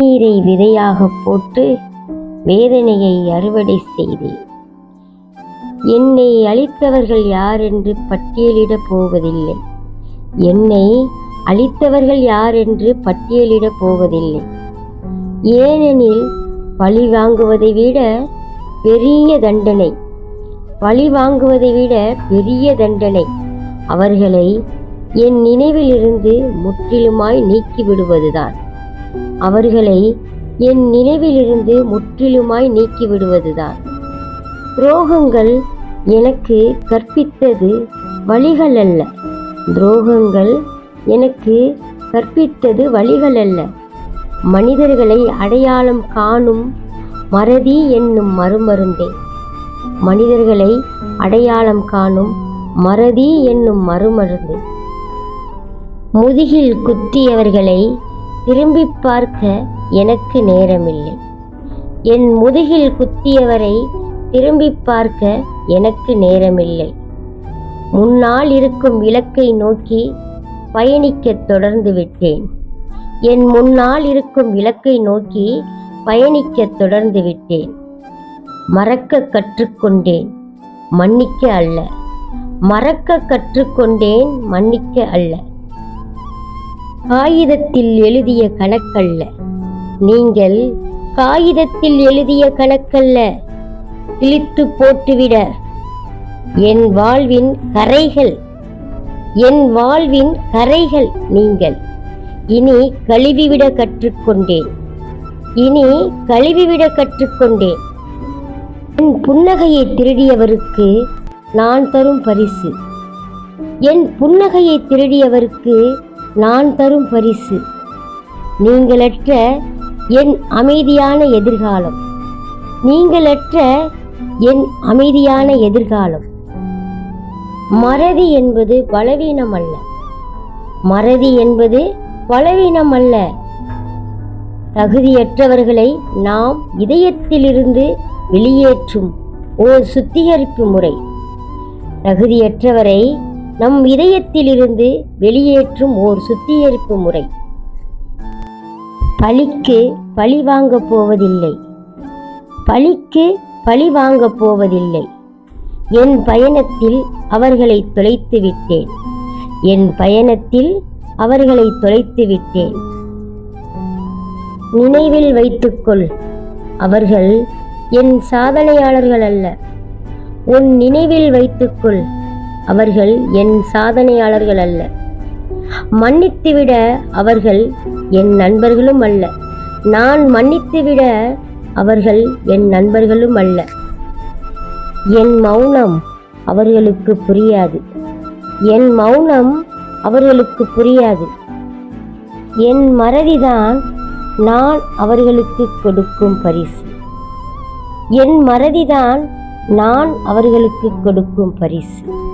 தண்ணீரை விதையாக போட்டு வேதனையை அறுவடை செய்தேன். என்னை அழித்தவர்கள் யார் என்று பட்டியலிடப் போவதில்லை. என்னை அழித்தவர்கள் யார் என்று பட்டியலிடப் போவதில்லை. ஏனெனில் பழி வாங்குவதை விட பெரிய தண்டனை பழி வாங்குவதை விட பெரிய தண்டனை அவர்களை என் நினைவிலிருந்து முற்றிலுமாய் நீக்கிவிடுவதுதான். அவர்களை என் நினைவிலிருந்து முற்றிலுமாய் நீக்கிவிடுவதுதான். துரோகங்கள் எனக்கு கற்பித்தது வழிகள் அல்ல துரோகங்கள் எனக்கு கற்பித்தது வழிகள் அல்ல மனிதர்களை அடையாளம் காணும் மறதி என்னும் மறுமருந்தே. மனிதர்களை அடையாளம் காணும் மறதி என்னும் மறுமருந்து. முதுகில் குத்தியவர்களை திரும்பி பார்க்க எனக்கு நேரமில்லை. என் முதுகில் குத்தியவரை திரும்பி பார்க்க எனக்கு நேரமில்லை. முன்னால் இருக்கும் இலக்கை நோக்கி பயணிக்கத் தொடர்ந்து விட்டேன். என் முன்னால் இருக்கும் இலக்கை நோக்கி பயணிக்கத் தொடர்ந்து விட்டேன். மறக்க கற்றுக்கொண்டேன் மன்னிக்க அல்ல. மறக்க கற்றுக்கொண்டேன் மன்னிக்க அல்ல. காகிதத்தில் எழுதிய கணக்கல்ல. நீங்கள் காகிதத்தில் எழுதிய கணக்கல்ல. கிழித்து போட்டுவிட. என் வாழ்வின் கரைகள். என் வாழ்வின் கரைகள் நீங்கள். இனி கழுவிவிட கற்றுக்கொண்டேன். இனி கழுவிவிட கற்றுக்கொண்டேன். என் புன்னகையை திருடியவருக்கு நான் தரும் பரிசு. என் புன்னகையை திருடியவருக்கு நான் தரும் பரிசு. நீங்களற்ற என் அமைதியான எதிர்காலம். நீங்களற்ற என் அமைதியான எதிர்காலம். மறதி என்பது பலவீனம் அல்ல மறதி என்பது பலவீனம் அல்ல தகுதியற்றவர்களை நாம் இதயத்திலிருந்து வெளியேற்றும் ஓர் சுத்திகரிப்பு முறை. தகுதியற்றவரை நம் இதயத்திலிருந்து வெளியேற்றும் ஓர் சுத்திகரிப்பு முறை. பழிக்கு பழி வாங்கப் போவதில்லை. பழிக்கு பழி வாங்கப் போவதில்லை. என் பயணத்தில் அவர்களை தொலைத்து விட்டேன். என் பயணத்தில் அவர்களை தொலைத்து விட்டேன். நினைவில் வைத்துக்கொள் அவர்கள் என் சாதனையாளர்கள் அல்ல. உன் நினைவில் வைத்துக்கொள் அவர்கள் என் சாதனையாளர்கள் அல்ல. மன்னித்துவிட அவர்கள் என் நண்பர்களும் அல்ல. நான் மன்னித்துவிட அவர்கள் என் நண்பர்களும் அல்ல. என் மௌனம் அவர்களுக்கு புரியாது. என் மௌனம் அவர்களுக்கு புரியாது. என் மறதிதான் நான் அவர்களுக்கு கொடுக்கும் பரிசு. என் மறதிதான் நான் அவர்களுக்கு கொடுக்கும் பரிசு.